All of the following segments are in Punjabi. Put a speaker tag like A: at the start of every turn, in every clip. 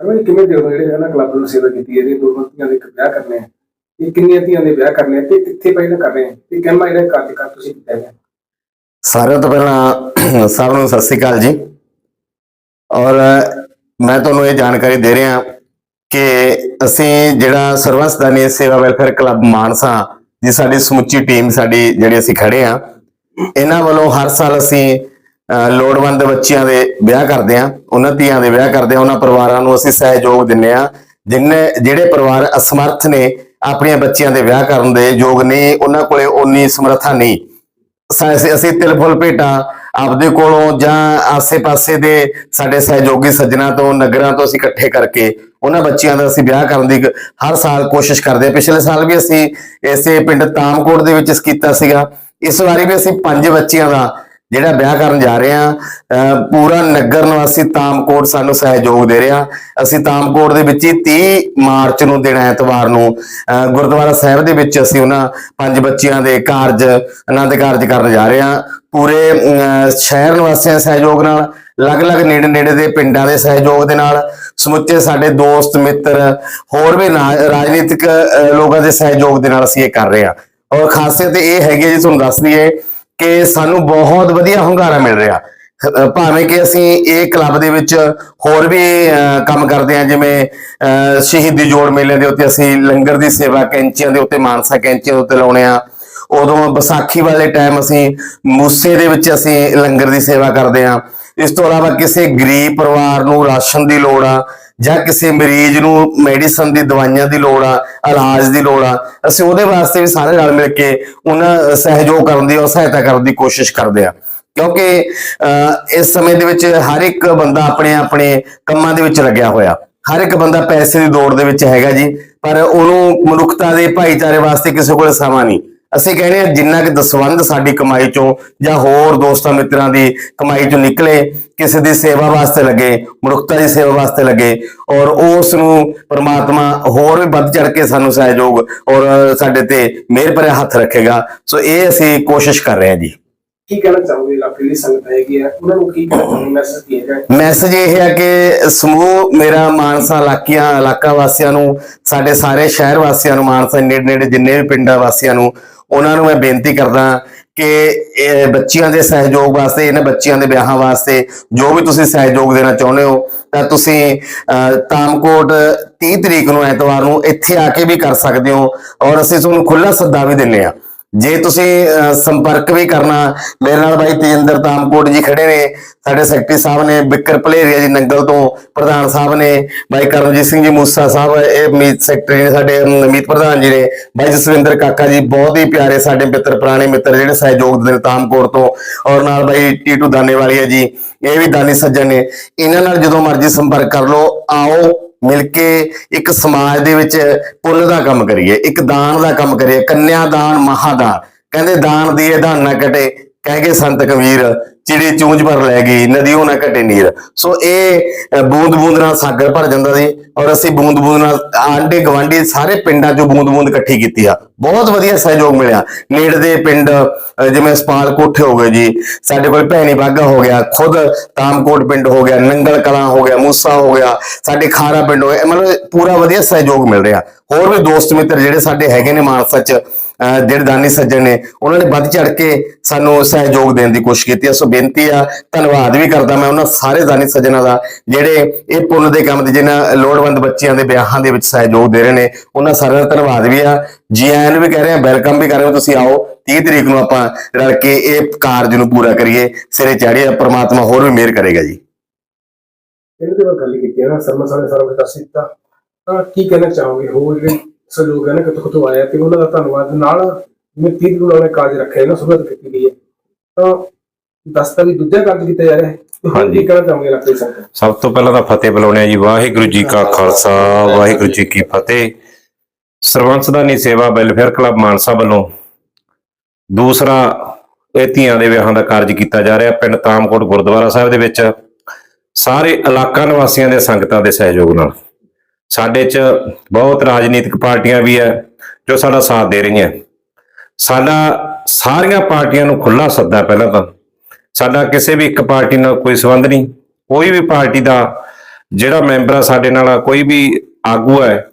A: ਅਗਰ ਇਹ ਕਿਵੇਂ ਦੇਖੋ ਜਿਹੜੇ ਇਹਨਾਂ ਕਲੱਬ ਨੂੰ ਸੇਵਾ ਕੀਤੀ ਹੈ, ਇਹਦੇ ਦੋ ਧੀਆਂ ਦੇ ਇੱਕ ਵਿਆਹ ਕਰਨੇ ਆ, ਇਹ ਕਿੰਨੀਆਂ ਧੀਆਂ ਦੇ ਵਿਆਹ ਕਰਨੇ ਆ, ਤੇ ਕਿੱਥੇ ਪਹਿਲਾਂ ਕਰ ਆ? ਤੇ ਕਹਿੰਦਾ ਜਿਹੜਾ ਕਾਰਜਕਾਰ ਤੁਸੀਂ ਕੀਤਾ ਹੈ?
B: ਸਾਰਿਆਂ ਤੋਂ ਪਹਿਲਾਂ ਸਭ ਨੂੰ ਸਤਿ ਸ੍ਰੀ ਅਕਾਲ ਜੀ। ਔਰ ਮੈਂ ਤੁਹਾਨੂੰ ਇਹ ਜਾਣਕਾਰੀ ਦੇ ਰਿਹਾ ਕਿ ਅਸੀਂ ਜਿਹੜਾ ਸਰਵਸਦਾਨੀ ਸੇਵਾ ਵੈਲਫੇਅਰ ਕਲੱਬ ਮਾਨਸਾ, ਜੀ ਸਾਡੀ ਸਮੁੱਚੀ ਟੀਮ ਸਾਡੀ ਜਿਹੜੀ ਅਸੀਂ ਖੜੇ ਆ, ਇਹਨਾਂ ਵੱਲੋਂ ਹਰ ਸਾਲ ਅਸੀਂ ਲੋੜਵੰਦ ਬੱਚਿਆਂ ਦੇ ਵਿਆਹ ਕਰਦੇ ਆ ਉਹਨਾਂ ਧੀਆਂ ਦੇ ਵਿਆਹ ਕਰਦੇ ਆ ਉਹਨਾਂ ਪਰਿਵਾਰਾਂ ਨੂੰ ਅਸੀਂ ਸਹਿਯੋਗ ਦਿੰਨੇ ਆ ਜਿੰਨੇ, ਜਿਹੜੇ ਪਰਿਵਾਰ ਅਸਮਰਥ ਨੇ ਆਪਣੀਆਂ ਬੱਚਿਆਂ ਦੇ ਵਿਆਹ ਕਰਨ ਦੇ ਯੋਗ ਨਹੀਂ ਉਹਨਾਂ ਕੋਲੇ ਉਨੀ ਸਮਰੱਥਾ ਨਹੀਂ। ਅਸੀਂ ਤਿਲ ਫੁੱਲ ਭੇਟਾਂ ਆਪਦੇ ਕੋਲੋਂ ਜਾਂ ਆਸੇ-ਪਾਸੇ ਦੇ ਸਾਡੇ ਸਹਿਯੋਗੀ ਸੱਜਣਾ ਤੋਂ, ਨਗਰਾਂ ਤੋਂ ਅਸੀਂ ਇਕੱਠੇ ਕਰਕੇ ਉਹਨਾਂ ਬੱਚਿਆਂ ਦਾ ਅਸੀਂ ਵਿਆਹ ਕਰਨ ਦੀ ਹਰ ਸਾਲ ਕੋਸ਼ਿਸ਼ ਕਰਦੇ ਹਾਂ। ਪਿਛਲੇ ਸਾਲ ਵੀ ਅਸੀਂ ਇਸੇ ਪਿੰਡ ਤਾਮਕੋਟ ਦੇ ਵਿੱਚ ਇਸ ਕੀਤਾ ਸੀਗਾ। ਇਸ ਵਾਰੀ ਵੀ ਅਸੀਂ ਪੰਜ ਬੱਚਿਆਂ ਦਾ ਜਿਹੜਾ ਵਿਆਹ ਕਰਨ ਜਾ ਰਹੇ ਹਾਂ, ਅਹ ਪੂਰਾ ਨਗਰ ਨਿਵਾਸੀ ਤਾਮਕੋਟ ਸਾਨੂੰ ਸਹਿਯੋਗ ਦੇ ਰਿਹਾ। ਅਸੀਂ ਤਾਮਕੋਟ ਦੇ ਵਿੱਚ ਹੀ 30 ਮਾਰਚ ਨੂੰ ਦਿਨ ਐਤਵਾਰ ਨੂੰ, ਅਹ ਗੁਰਦੁਆਰਾ ਸਾਹਿਬ ਦੇ ਵਿੱਚ ਅਸੀਂ ਉਹਨਾਂ ਪੰਜ ਬੱਚਿਆਂ ਦੇ ਕਾਰਜ ਆਨੰਦ ਕਾਰਜ ਕਰਨ ਜਾ ਰਹੇ ਹਾਂ। ਪੂਰੇ, ਅਹ ਸ਼ਹਿਰ ਨਿਵਾਸੀਆਂ ਦੇ ਸਹਿਯੋਗ ਨਾਲ, ਅਲੱਗ-ਅਲੱਗ ਨੇੜੇ ਨੇੜੇ ਦੇ ਪਿੰਡਾਂ ਦੇ ਸਹਿਯੋਗ ਦੇ ਨਾਲ, ਸਮੁੱਚੇ ਸਾਡੇ ਦੋਸਤ, ਮਿੱਤਰ, ਹੋਰ ਵੀ ਨਾ- ਰਾਜਨੀਤਿਕ ਲੋਕਾਂ ਦੇ ਸਹਿਯੋਗ ਦੇ ਨਾਲ ਅਸੀਂ ਇਹ ਕਰ ਰਹੇ ਹਾਂ। ਔਰ ਖਾਸੀਅਤ ਇਹ ਹੈਗੀ ਹੈ ਜੀ, ਤੁਹਾਨੂੰ ਦੱਸ ਦਈਏ ਕਿ ਸਾਨੂੰ ਬਹੁਤ ਵਧੀਆ ਹੁੰਗਾਰਾ ਮਿਲ ਰਿਹਾ। ਭਾਵੇਂ ਕਿ ਅਸੀਂ ਇਹ ਕਲੱਬ ਦੇ ਵਿੱਚ ਹੋਰ ਵੀ ਕੰਮ ਕਰਦੇ ਹਾਂ, ਜਿਵੇਂ ਸ਼ਹੀਦੀ ਜੋੜ ਮੇਲੇ ਦੇ ਉੱਤੇ ਅਸੀਂ ਲੰਗਰ ਦੀ ਸੇਵਾ ਕੈਂਚੀਆਂ ਦੇ ਉੱਤੇ, ਮਾਨਸਾ ਕੈਂਚੀਆਂ ਦੇ ਉੱਤੇ ਲਾਉਣੇ ਆ ਉਦੋਂ ਵਿਸਾਖੀ ਵਾਲੇ ਟਾਈਮ ਅਸੀਂ ਮੂਸੇ ਦੇ ਵਿੱਚ ਅਸੀਂ ਲੰਗਰ ਦੀ ਸੇਵਾ ਕਰਦੇ ਆ ਇਸ ਤੋਂ ਇਲਾਵਾ ਕਿਸੇ ਗਰੀਬ ਪਰਿਵਾਰ ਨੂੰ ਰਾਸ਼ਨ ਦੀ ਲੋੜ ਆ ਜਾਂ ਕਿਸੇ ਮਰੀਜ਼ ਨੂੰ ਮੈਡੀਸਨ ਦੀ ਦਵਾਈਆਂ ਦੀ ਲੋੜ ਆ ਇਲਾਜ ਦੀ ਲੋੜ ਆ ਅਸੀਂ ਉਹਦੇ ਵਾਸਤੇ ਵੀ ਸਾਰੇ ਰਲ ਮਿਲ ਕੇ ਉਹਨਾਂ ਸਹਿਯੋਗ ਕਰਨ ਦੀ ਔਰ ਸਹਾਇਤਾ ਕਰਨ ਦੀ ਕੋਸ਼ਿਸ਼ ਕਰਦੇ ਆ। ਕਿਉਂਕਿ ਅਹ, ਇਸ ਸਮੇਂ ਦੇ ਵਿੱਚ ਹਰ ਇੱਕ ਬੰਦਾ ਆਪਣੇ ਆਪਣੇ ਕੰਮਾਂ ਦੇ ਵਿੱਚ ਲੱਗਿਆ ਹੋਇਆ। ਹਰ ਇੱਕ ਬੰਦਾ ਪੈਸੇ ਦੀ ਦੌੜ ਦੇ ਵਿੱਚ ਹੈਗਾ ਜੀ ਪਰ ਉਹਨੂੰ ਮਨੁੱਖਤਾ ਦੇ ਭਾਈਚਾਰੇ ਵਾਸਤੇ ਕਿਸੇ ਕੋਲ ਸਮਾਂ ਨਹੀਂ। ਅਸੀਂ ਕਹਿੰਦੇ ਆ ਜਿੰਨਾ ਕਿ ਦਸਵੰਧ ਸਾਡੀ ਕਮਾਈ ਚੋਂ ਜਾਂ ਹੋਰ ਦੋਸਤਾਂ ਮਿੱਤਰਾਂ ਦੀ ਕਮਾਈ ਚੋਂ ਨਿਕਲੇ ਕਿਸੇ ਦੀ ਸੇਵਾ ਵਾਸਤੇ ਲੱਗੇ ਮਨੁੱਖਤਾ ਦੀ ਸੇਵਾ ਵਾਸਤੇ ਲੱਗੇ ਔਰ ਉਸ ਨੂੰ ਪ੍ਰਮਾਤਮਾ ਹੋਰ ਵੀ ਵੱਧ ਚੜ ਕੇ ਸਾਨੂੰ ਸਹਿਯੋਗ ਔਰ ਸਾਡੇ ਤੇ ਮਿਹਰ ਭਰਿਆ ਹੱਥ ਰੱਖੇਗਾ। ਸੋ ਇਹ ਅਸੀਂ ਕੋਸ਼ਿਸ਼ ਕਰ ਰਹੇ ਹਾਂ ਜੀ।
A: ਕੀ ਕਹਿਣਾ ਚਾਹੋਗੇ? ਇਲਾਕੇ ਦੀ ਸੰਗਤ ਹੈਗੀ ਉਹਨਾਂ ਨੂੰ ਕੀ ਮੈਸੇਜ ਹੈਗਾ?
B: ਮੈਸੇਜ ਇਹ ਹੈ ਕਿ ਸਮੂਹ ਮੇਰਾ ਮਾਨਸਾ ਇਲਾਕਿਆਂ ਇਲਾਕਾ ਵਾਸੀਆਂ ਨੂੰ ਸਾਡੇ ਸਾਰੇ ਸ਼ਹਿਰ ਵਾਸੀਆਂ ਨੂੰ ਮਾਨਸਾ ਨੇੜੇ ਨੇੜੇ ਜਿੰਨੇ ਵੀ ਪਿੰਡਾਂ ਵਾਸੀਆਂ ਨੂੰ ਉਹਨਾਂ ਨੂੰ ਮੈਂ ਬੇਨਤੀ ਕਰਦਾ ਕਿ ਇਹ ਬੱਚਿਆਂ ਦੇ ਸਹਿਯੋਗ ਵਾਸਤੇ, ਇਹਨਾਂ ਬੱਚਿਆਂ ਦੇ ਵਿਆਹਾਂ ਵਾਸਤੇ ਜੋ ਵੀ ਤੁਸੀਂ ਸਹਿਯੋਗ ਦੇਣਾ ਚਾਹੁੰਦੇ ਹੋ, ਤਾਂ ਤੁਸੀਂ ਤਾਮਕੋਟ 30 ਤਰੀਕ ਨੂੰ ਐਤਵਾਰ ਨੂੰ ਇੱਥੇ ਆ ਕੇ ਵੀ ਕਰ ਸਕਦੇ ਹੋ ਔਰ ਅਸੀਂ ਤੁਹਾਨੂੰ ਖੁੱਲਾ ਸੱਦਾ ਵੀ ਦਿੰਨੇ ਆ ਜੇ ਤੁਸੀਂ ਸੰਪਰਕ ਵੀ ਕਰਨਾ ਮੇਰੇ ਨਾਲ ਬਾਈ ਤੇਜਿੰਦਰ ਤਾਮਕੋਟ ਜੀ ਖੜੇ ਨੇ ਸਾਡੇ ਸੈਕਟਰੀ ਸਾਹਿਬ ਨੇ ਬਿੱਕਰ ਭਲੇਰੀਆ ਜੀ ਨੰਗਲ ਤੋਂ ਪ੍ਰਧਾਨ ਸਾਹਿਬ ਨੇ ਬਾਈ ਕਰਮਜੀਤ ਸਿੰਘ ਜੀ ਮੂਸਾ ਸਾਹਿਬ ਇਹ ਮੀਤ ਸੈਕਟਰੀ ਨੇ ਸਾਡੇ ਅਮ, ਮੀਤ ਪ੍ਰਧਾਨ ਜੀ ਨੇ ਬਾਈ ਜਸਵਿੰਦਰ ਕਾਕਾ ਜੀ ਬਹੁਤ ਹੀ ਪਿਆਰੇ ਸਾਡੇ ਮਿੱਤਰ ਪੁਰਾਣੇ ਮਿੱਤਰ ਜਿਹੜੇ ਸਹਿਯੋਗ ਦਿੰਦੇ ਨੇ ਤਾਮਕੋਟ ਤੋਂ ਔਰ ਨਾਲ ਬਾਈ ਟੀਟੂ ਦਾਨੇਵਾਲੀਆ ਜੀ ਇਹ ਵੀ ਦਾਨੀ ਸੱਜਣ ਨੇ ਇਹਨਾਂ ਨਾਲ ਜਦੋਂ ਮਰਜ਼ੀ ਸੰਪਰਕ ਕਰ ਲਓ ਆਓ ਮਿਲ ਕੇ ਇੱਕ ਸਮਾਜ ਦੇ ਵਿੱਚ ਪੁੰਨ ਦਾ ਕੰਮ ਕਰੀਏ, ਇੱਕ ਦਾਨ ਦਾ ਕੰਮ ਕਰੀਏ, ਕੰਨਿਆ ਦਾਨ ਮਹਾਦਾਨ ਕਹਿੰਦੇ ਦਾਨ ਦੀਏ, ਦਾਨ ਨਾ ਕਟੇ ਕਹਿ ਗਏ ਸੰਤ ਕਬੀਰ, ਚਿੜੀ ਚੂੰਝ ਭਰ ਲੈ ਗਈ, ਨਦੀਓ ਨਾ ਘਟੇ ਨੀਰ। ਸੋ ਇਹ ਬੂੰਦ ਬੂੰਦ ਨਾਲ ਸਾਗਰ ਭਰ ਜਾਂਦਾ ਸੀ ਔਰ ਅਸੀਂ ਬੂੰਦ ਬੂੰਦ ਨਾਲ ਆਂਡੇ, ਗਵਾਂਢੀ ਸਾਰੇ ਪਿੰਡਾਂ ਚੋਂ ਬੂੰਦ ਬੂੰਦ ਇਕੱਠੀ ਕੀਤੀ ਆ। ਬਹੁਤ ਵਧੀਆ ਸਹਿਯੋਗ ਮਿਲਿਆ। ਨੇੜੇ ਦੇ ਪਿੰਡ ਜਿਵੇਂ ਸਪਾਲ ਕੋਠੇ ਹੋ ਗਏ ਜੀ, ਸਾਡੇ ਕੋਲ ਭੈਣੀ ਬਾਗਾ ਹੋ ਗਿਆ, ਖੁਦ ਤਾਮਕੋਟ ਪਿੰਡ ਹੋ ਗਿਆ, ਨੰਗਲ ਕਲਾਂ ਹੋ ਹੋ ਗਿਆ, ਸਾਡੇ ਖਾਰਾ ਪਿੰਡ ਹੋ ਗਿਆ ਮਤਲਬ ਪੂਰਾ ਵਧੀਆ ਸਹਿਯੋਗ ਮਿਲ ਰਿਹਾ। ਹੋਰ ਵੀ ਦੋਸਤ ਮਿੱਤਰ ਜਿਹੜੇ ਸਾਡੇ ਹੈਗੇ ਨੇ ਮਾਨਸਾ ਚ ਜਿਹੜੇ ਦਾਨੀ ਸੱਜਣ ਨੇ, ਉਹਨਾਂ ਨੇ ਵੱਧ ਚੜ ਕੇ ਸਾਨੂੰ ਸਹਿਯੋਗ ਦੇਣ ਦੀ ਕੋਸ਼ਿਸ਼ ਕੀਤੀ ਹੈ ਸੋ ਬੇਨਤੀ ਆ, ਧੰਨਵਾਦ ਵੀ ਕਰਦਾ ਮੈਂ ਉਹਨਾਂ ਸਾਰੇ ਦਾਨੀ ਸੱਜਣਾ ਦਾ, ਜਿਹੜੇ ਇਹ ਪੁੰਨ ਦੇ ਕੰਮ ਦੇ ਜਿਹਨਾਂ ਲੋੜਵੰਦ ਬੱਚਿਆਂ ਦੇ ਵਿਆਹਾਂ ਦੇ ਵਿੱਚ ਸਹਿਯੋਗ ਦੇ ਰਹੇ ਨੇ, ਉਹਨਾਂ ਸਾਰਿਆਂ ਦਾ ਧੰਨਵਾਦ ਵੀ ਆ। ਜੀ ਆਇਆਂ ਨੂੰ ਵੀ ਕਹਿ ਰਹੇ ਆ ਵੈਲਕਮ ਵੀ ਕਰ ਰਹੇ ਹੋ ਤੁਸੀਂ, ਆਓ 30 ਤਰੀਕ ਨੂੰ ਆਪਾਂ ਰਲ ਕੇ ਇਹ ਕਾਰਜ ਨੂੰ ਪੂਰਾ ਕਰੀਏ। ਸਿਰੇ ਚਾੜੀਏ ਪ੍ਰਮਾਤਮਾ ਹੋਰ ਵੀ ਮਿਹਰ ਕਰੇਗਾ ਜੀ।
A: ਇਹਨਾਂ ਦੇ ਬਾਰੇ ਗੱਲ ਕੀਤੀ ਹੈ ਨਾ ਸਰਮਾ ਸਾਹਿਬ ਨੇ ਸਾਰਾ ਕੁਝ ਦੱਸ ਦਿੱਤਾ ਤਾਂ ਕੀ ਕਹਿਣਾ ਚਾਹੋਗੇ? ਹੋਰ ਜਿਹੜੇ ਸਹਿਯੋਗ ਹੈ ਨਾ ਕਿਤੋਂ ਕਿਤੋਂ ਆਇਆ ਤੇ ਉਹਨਾਂ ਦਾ ਧੰਨਵਾਦ। ਨਾਲ ਜਿਵੇਂ 30 ਨੂੰ ਉਹਨਾਂ ਨੇ ਕਾਰਜ ਰੱਖਿਆ ਨਾ ਸੁਭਤ ਕੀਤੀ ਗਈ ਹੈ। ਤਾਂ ਦਸਤਾ ਵੀ ਦੂਜਾ ਕਾਰਜ ਕੀਤਾ ਜਾ ਰਿਹਾ ਹੈ।
C: ਹਾਂਜੀ।
A: ਕਹਿਣਾ ਚਾਹੋਗੇ ਇਲਾਕੇ ਦੀ ਸੰਗਤ
C: ਸਭ ਤੋਂ ਪਹਿਲਾਂ ਤਾਂ ਫਤਿਹ ਬੁਲਾਉਣੇ ਆ ਜੀ। ਵਾਹਿਗੁਰੂ ਜੀ ਕਾ ਖਾਲਸਾ ਵਾਹਿਗੁਰੂ ਜੀ ਕੀ ਫਤਿਹ। ਸਰਵੰਸ ਦਾਨੀ ਸੇਵਾ ਵੈਲਫੇਅਰ ਕਲੱਬ ਮਾਨਸਾ ਵੱਲੋਂ ਦੂਸਰਾ ਇਹ ਧੀਆਂ ਦੇ ਵਿਆਹਾਂ ਦਾ ਕਾਰਜ ਕੀਤਾ ਜਾ ਰਿਹਾ ਪਿੰਡ ਤਾਮਕੋਟ ਗੁਰਦੁਆਰਾ ਸਾਹਿਬ ਦੇ ਵਿੱਚ। ਸਾਰੇ ਇਲਾਕਾ ਨਿਵਾਸੀਆਂ ਦੇ ਸੰਗਤਾਂ ਦੇ ਸਹਿਯੋਗ ਨਾਲ। ਸਾਡੇ 'ਚ ਬਹੁਤ ਰਾਜਨੀਤਿਕ ਪਾਰਟੀਆਂ ਵੀ ਹੈ, ਜੋ ਸਾਡਾ ਸਾਥ ਦੇ ਰਹੀਆਂ। ਸਾਡਾ ਸਾਰੀਆਂ ਪਾਰਟੀਆਂ ਨੂੰ ਖੁੱਲਾ ਸੱਦਾ ਪਹਿਲਾਂ ਤਾਂ। ਸਾਡਾ ਕਿਸੇ ਵੀ ਇੱਕ ਪਾਰਟੀ ਨਾਲ ਕੋਈ ਸੰਬੰਧ ਨਹੀਂ। ਕੋਈ ਵੀ ਪਾਰਟੀ ਦਾ ਜਿਹੜਾ ਮੈਂਬਰ ਆ ਸਾਡੇ ਨਾਲ ਕੋਈ ਵੀ ਆਗੂ ਹੈ,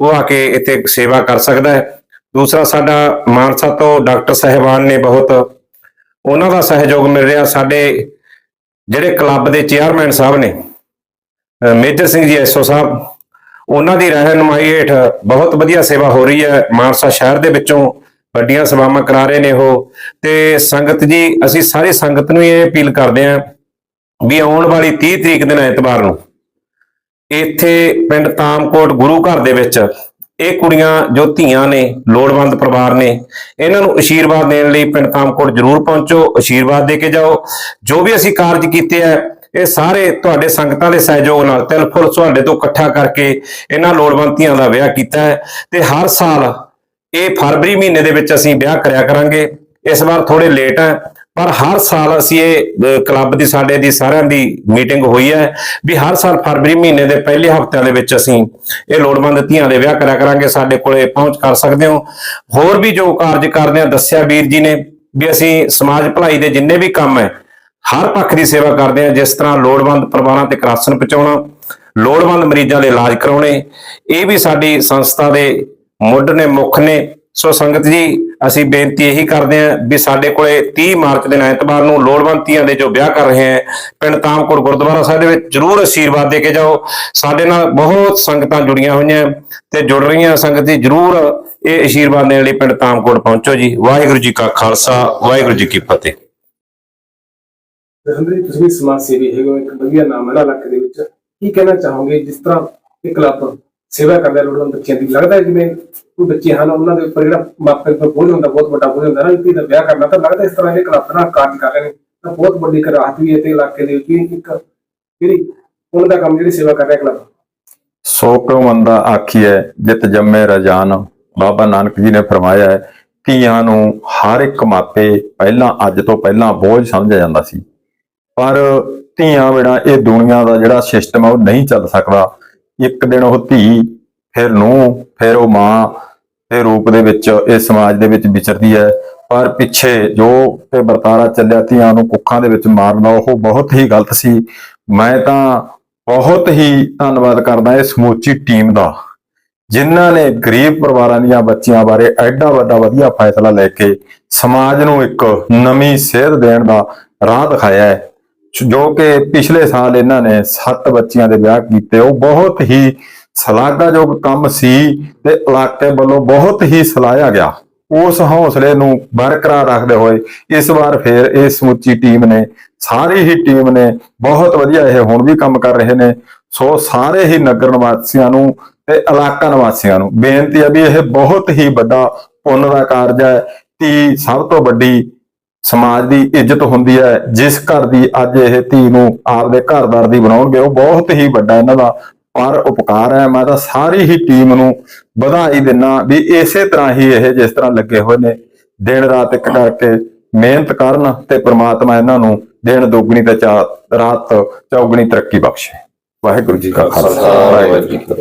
C: ਉਹ ਆ ਕੇ ਇੱਥੇ ਸੇਵਾ ਕਰ ਸਕਦਾ ਹੈ। ਦੂਸਰਾ, ਸਾਡਾ ਮਾਨਸਾ ਤੋਂ ਡਾਕਟਰ ਸਾਹਿਬਾਨ ਨੇ ਬਹੁਤ ਉਹਨਾਂ ਦਾ ਸਹਿਯੋਗ ਮਿਲ ਰਿਹਾ। ਸਾਡੇ ਜਿਹੜੇ ਕਲੱਬ ਦੇ ਚੇਅਰਮੈਨ ਸਾਹਿਬ ਨੇ ਮੇਜਰ ਸਿੰਘ ਜੀ ਐਸਓ ਸਾਹਿਬ, ਉਹਨਾਂ ਦੀ ਰਹਿਨੁਮਾਈ ਹੇਠ ਬਹੁਤ ਵਧੀਆ ਸੇਵਾ ਹੋ ਰਹੀ ਹੈ। ਮਾਨਸਾ ਸ਼ਹਿਰ ਦੇ ਵਿੱਚੋਂ ਵੱਡੀਆਂ ਸੇਵਾਵਾਂ ਕਰਾ ਰਹੇ ਨੇ ਉਹ। ਤੇ ਸੰਗਤ ਜੀ, ਅਸੀਂ ਸਾਰੀ ਸੰਗਤ ਨੂੰ ਇਹ ਅਪੀਲ ਕਰਦੇ ਹਾਂ ਵੀ ਆਉਣ ਵਾਲੀ 30 ਤਰੀਕ ਦਿਨ ਐਤਵਾਰ ਨੂੰ ਇੱਥੇ ਪਿੰਡ ਤਾਮਕੋਟ ਗੁਰੂ ਘਰ ਦੇ ਵਿੱਚ ਇਹ ਕੁੜੀਆਂ ਜੋ ਧੀਆਂ ਨੇ, ਲੋੜਵੰਦ ਪਰਿਵਾਰ ਨੇ, ਇਹਨਾਂ ਨੂੰ ਅਸ਼ੀਰਵਾਦ ਦੇਣ ਲਈ ਪਿੰਡ ਕਾਮਕੋਟ ਜ਼ਰੂਰ ਪਹੁੰਚੋ, ਅਸ਼ੀਰਵਾਦ ਦੇ ਕੇ ਜਾਓ। ਜੋ ਵੀ ਅਸੀਂ ਕਾਰਜ ਕੀਤੇ ਆ, ਇਹ ਸਾਰੇ ਤੁਹਾਡੇ ਸੰਗਤਾਂ ਦੇ ਸਹਿਯੋਗ ਨਾਲ, ਤਿਲ ਫੁੱਲ ਤੁਹਾਡੇ ਤੋਂ ਇਕੱਠਾ ਕਰਕੇ ਇਹਨਾਂ ਲੋੜਵੰਦ ਧੀਆਂ ਦਾ ਵਿਆਹ ਕੀਤਾ ਹੈ ਤੇ ਹਰ ਸਾਲ ਇਹ ਫਰਵਰੀ ਮਹੀਨੇ ਦੇ ਵਿੱਚ ਅਸੀਂ ਵਿਆਹ ਕਰਿਆ ਕਰਾਂਗੇ। ਇਸ ਵਾਰ ਥੋੜੇ ਲੇਟ ਹੈ ਪਰ ਹਰ ਸਾਲ ਅਸੀਂ ਇਹ ਕਲੱਬ ਦੀ, ਸਾਡੇ ਦੀ ਸਾਰਿਆਂ ਦੀ ਮੀਟਿੰਗ ਹੋਈ ਹੈ ਵੀ ਹਰ ਸਾਲ ਫਰਵਰੀ ਮਹੀਨੇ ਦੇ ਪਹਿਲੇ ਹਫ਼ਤਿਆਂ ਦੇ ਵਿੱਚ ਅਸੀਂ ਇਹ ਲੋੜਵੰਦ ਧੀਆਂ ਦੇ ਵਿਆਹ ਕਰਿਆ ਕਰਾਂਗੇ, ਸਾਡੇ ਕੋਲੇ ਪਹੁੰਚ ਕਰ ਸਕਦੇ ਹੋ। ਹੋਰ ਵੀ ਜੋ ਕਾਰਜ ਕਰਦੇ ਆ, ਦੱਸਿਆ ਵੀਰ ਜੀ ਨੇ ਵੀ ਅਸੀਂ ਸਮਾਜ ਭਲਾਈ ਦੇ ਜਿੰਨੇ ਵੀ ਕੰਮ ਹੈ, ਹਰ ਪੱਖ ਦੀ ਸੇਵਾ ਕਰਦੇ ਆ, ਜਿਸ ਤਰ੍ਹਾਂ ਲੋੜਵੰਦ ਪਰਿਵਾਰਾਂ ਤੇ ਰਾਸ਼ਨ ਪਹੁੰਚਾਉਣਾ, ਲੋੜਵੰਦ ਮਰੀਜ਼ਾਂ ਦੇ ਇਲਾਜ ਕਰਾਉਣੇ, ਇਹ ਵੀ ਸਾਡੀ ਸੰਸਥਾ ਦੇ ਮੁੱਢ ਨੇ, ਮੁੱਖ ਨੇ। ਸੋ ਸੰਗਤ ਜੀ ਅਸੀਂ ਬੇਨਤੀ ਇਹੀ ਕਰਦੇ ਹਾਂ ਵੀ ਸਾਡੇ ਕੋਲੇ 30 ਮਾਰਚ ਦਿਨ ਐਤਵਾਰ ਨੂੰ ਲੋੜਵੰਤੀਆਂ ਦੇ ਜੋ ਵਿਆਹ ਕਰ ਰਹੇ ਹੈ, ਪਿੰਡ ਤਾਮਕੋਟ ਗੁਰਦੁਆਰਾ ਸਾਹਿਬ ਦੇ ਵਿੱਚ ਜਰੂਰ ਆਸ਼ੀਰਵਾਦ ਦੇ ਕੇ ਜਾਓ। ਸਾਡੇ ਨਾਲ ਬਹੁਤ ਸੰਗਤਾਂ ਜੁੜੀਆਂ ਹੋਈਆਂ ਤੇ ਜੁੜ ਰਹੀਆਂ ਸੰਗਤ ਜਰੂਰ ਇਹ ਆਸ਼ੀਰਵਾਦ ਦੇਣ ਲਈ ਪਿੰਡ ਤਾਮਕੋਟ ਪਹੁੰਚੋ ਜੀ। ਵਾਹਿਗੁਰੂ ਜੀ ਕਾ ਖਾਲਸਾ, ਵਾਹਿਗੁਰੂ ਜੀ ਕੀ ਫਤਿਹ।
A: ਰਜਿੰਦਰ ਤੁਸੀਂ ਸਮਾਜ ਸੇਵੀ ਹੈਗੇ ਇੱਕ ਵਧੀਆ ਨਾਮ ਹੈ ਇਲਾਕੇ ਦੇ ਵਿੱਚ। ਕੀ ਕਹਿਣਾ ਚਾਹੋਗੇ ਜਿਸ ਤਰ੍ਹਾਂ ਇਹ ਕਲੱਬ ਸੇਵਾ ਕਰਦਾ ਲੋੜਵੰਦ ਬੱਚਿਆਂ ਦੀ ਲੱਗਦਾ ਜਿਵੇਂ ਕੋਈ ਬੱਚੇ ਹਨ, ਉਹਨਾਂ ਦੇ ਉੱਪਰ ਜਿਹੜਾ ਮਾਪੇ ਦਾ ਬੋਝ ਹੁੰਦਾ, ਬਹੁਤ ਵੱਡਾ ਬੋਝ ਹੁੰਦਾ ਨਾ ਇੱਕ ਦਾ ਵਿਆਹ ਕਰਨਾ, ਤਾਂ ਲੱਗਦਾ ਇਸ ਤਰ੍ਹਾਂ ਇਹ ਕਲੱਬ ਨਾਲ ਕਾਰਜ ਕਰ ਰਹੇ ਨੇ। ਤਾਂ ਬਹੁਤ ਵੱਡੀ ਇੱਕ ਰਾਹਤ ਵੀ ਹੈ ਤੇ ਇਲਾਕੇ ਦੇ ਵਿੱਚ ਇੱਕ ਜਿਹੜੀ ਉਹਨਾਂ ਦਾ ਕੰਮ ਜਿਹੜੀ ਸੇਵਾ ਕਰ ਰਿਹਾ ਕਲੱਬ।
D: ਸੋ ਕਿਉ ਮੰਦਾ ਆਖੀਐ, ਜਿਤ ਜੰਮੇ ਰਜਾਨ। ਬਾਬਾ ਨਾਨਕ ਜੀ ਨੇ ਫਰਮਾਇਆ ਹੈ, ਧੀਆਂ ਨੂੰ ਹਰ ਇੱਕ ਮਾਪੇ ਪਹਿਲਾਂ, ਅੱਜ ਤੋਂ ਪਹਿਲਾਂ ਬੋਝ ਸਮਝਿਆ ਜਾਂਦਾ ਸੀ। ਪਰ ਧੀਆਂ ਬਿਨਾ ਇਹ ਦੁਨੀਆ ਦਾ ਜਿਹੜਾ ਸਿਸਟਮ ਹੈ, ਉਹ ਨਹੀਂ ਚੱਲ ਸਕਦਾ। ਇੱਕ ਦਿਨ ਉਹ ਧੀ, ਫਿਰ ਨੂੰ ਫਿਰ ਉਹ ਮਾਂ ਦੇ ਰੂਪ ਦੇ ਵਿੱਚ ਇਹ ਸਮਾਜ ਦੇ ਵਿੱਚ ਵਿਚਰਦੀ ਹੈ। ਪਰ ਪਿੱਛੇ ਜੋ ਤੇ ਵਰਤਾਰਾ ਚੱਲਿਆ ਧੀਆਂ ਨੂੰ ਕੁੱਖਾਂ ਦੇ ਵਿੱਚ ਮਾਰਨਾ ਉਹ ਬਹੁਤ ਹੀ ਗਲਤ ਸੀ। ਮੈਂ ਤਾਂ ਬਹੁਤ ਹੀ ਧੰਨਵਾਦ ਕਰਦਾ ਇਹ ਸਮੁੱਚੀ ਟੀਮ ਦਾ, ਜਿਨ੍ਹਾਂ ਨੇ ਗਰੀਬ ਪਰਿਵਾਰਾਂ ਦੀਆਂ ਬੱਚੀਆਂ ਬਾਰੇ ਐਡਾ ਵੱਡਾ ਵਧੀਆ ਫੈਸਲਾ ਲੈ ਕੇ ਸਮਾਜ ਨੂੰ ਇੱਕ ਨਵੀਂ ਸੇਧ ਦੇਣ ਦਾ ਰਾਹ ਦਿਖਾਇਆ ਹੈ। ਜੋ ਕਿ ਪਿਛਲੇ ਸਾਲ ਇਹਨਾਂ ਨੇ 7 ਬੱਚੀਆਂ ਦੇ ਵਿਆਹ ਕੀਤੇ, ਉਹ ਬਹੁਤ ਹੀ ਸ਼ਲਾਘਾਯੋਗ ਕੰਮ ਸੀ ਤੇ ਇਲਾਕੇ ਵੱਲੋਂ ਬਹੁਤ ਹੀ ਸਲਾਹਿਆ ਗਿਆ। ਉਸ ਹੌਸਲੇ ਨੂੰ ਬਰਕਰਾਰ ਰੱਖਦੇ ਹੋਏ ਇਸ ਵਾਰ ਫੇਰ ਇਹ ਸਮੁੱਚੀ ਟੀਮ ਨੇ, ਸਾਰੀ ਹੀ ਟੀਮ ਨੇ ਬਹੁਤ ਵਧੀਆ ਇਹ ਹੁਣ ਵੀ ਕੰਮ ਕਰ ਰਹੇ ਨੇ। ਸੋ ਸਾਰੇ ਹੀ ਨਗਰ ਨਿਵਾਸੀਆਂ ਨੂੰ ਤੇ ਇਲਾਕਾ ਨਿਵਾਸੀਆਂ ਨੂੰ ਬੇਨਤੀ ਹੈ ਵੀ ਇਹ ਬਹੁਤ ਹੀ ਵੱਡਾ ਪੁੰਨ ਦਾ ਕਾਰਜ ਹੈ। ਧੀ ਸਭ ਤੋਂ ਵੱਡੀ ਸਮਾਜ ਦੀ ਇੱਜ਼ਤ ਹੁੰਦੀ ਹੈ, ਜਿਸ ਘਰ ਦੀ ਅੱਜ ਇਹ ਧੀ ਨੂੰ ਆਪਦੇ ਘਰਦਾਰ ਦੀ ਬਣਾਉਣਗੇ, ਉਹ ਬਹੁਤ ਹੀ ਵੱਡਾ ਇਹਨਾਂ ਦਾ ਪਰ ਉਪਕਾਰ ਹੈ। ਮੈਂ ਤਾਂ ਸਾਰੀ ਹੀ ਟੀਮ ਨੂੰ ਵਧਾਈ ਦਿੰਨਾ ਵੀ ਇਸੇ ਤਰ੍ਹਾਂ ਹੀ ਇਹ ਜਿਸ ਤਰ੍ਹਾਂ ਲੱਗੇ ਹੋਏ ਨੇ, ਦਿਨ ਰਾਤ ਇੱਕ ਕਰਕੇ ਮਿਹਨਤ ਕਰਨ ਤੇ ਪ੍ਰਮਾਤਮਾ ਇਹਨਾਂ ਨੂੰ ਦਿਨ ਦੁੱਗਣੀ ਤੇ ਚਾ- ਰਾਤ ਚੌਗਣੀ ਤਰੱਕੀ ਬਖਸ਼ੇ। ਵਾਹਿਗੁਰੂ ਜੀ ਕਾ ਖਾਲਸਾ। ਵਾਹਿਗੁਰੂ ਜੀ ਕੀ ਫਤਿਹ।